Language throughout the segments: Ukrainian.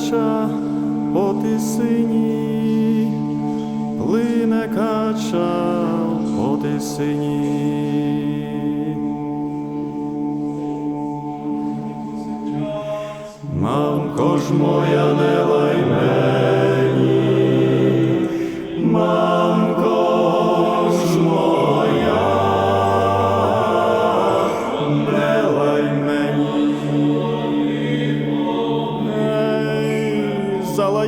кача по тисині, плине кача по тисині. Мамко ж моя не лай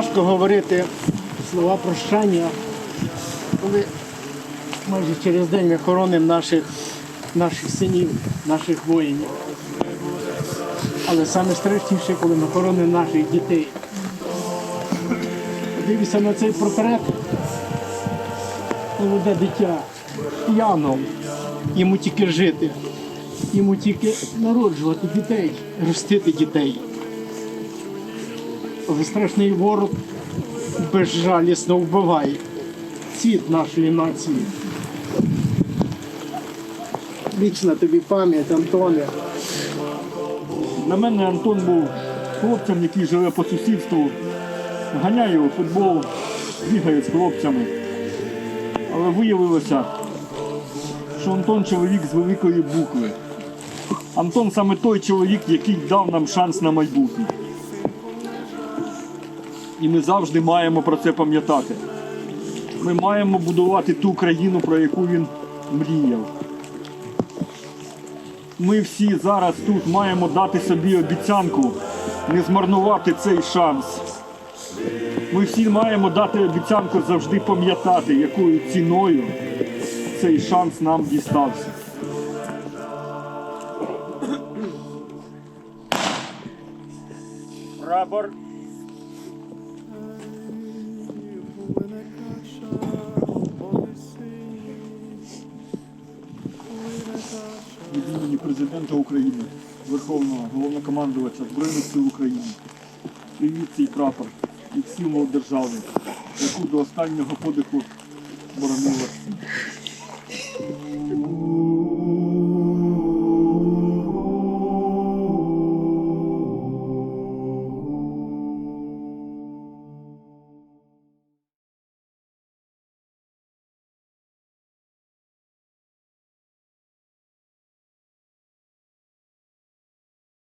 Важко говорити слова прощання, коли майже через день ми хоронимо наших, наших синів, наших воїнів. Але саме страшніше, коли ми хоронимо наших дітей. Дивіться на цей портрет. Молоде дитя, п'яно, йому тільки жити, йому тільки народжувати дітей, ростити дітей. Страшний ворог безжалісно вбиває цвіт нашої нації. Вічна тобі пам'ять, Антоне. На мене Антон був хлопцем, який живе по сусідству, ганяє у футбол, бігає з хлопцями. Але виявилося, що Антон чоловік з великої букви. Антон саме той чоловік, який дав нам шанс на майбутнє. І ми завжди маємо про це пам'ятати. Ми маємо будувати ту країну, про яку він мріяв. Ми всі зараз тут маємо дати собі обіцянку не змарнувати цей шанс. Ми всі маємо дати обіцянку завжди пам'ятати, якою ціною цей шанс нам дістався. Прапор. Від імені президента України, Верховного головнокомандувача Збройних сил України. Привіт цей прапор як символ держави, яку до останнього подиху боронила.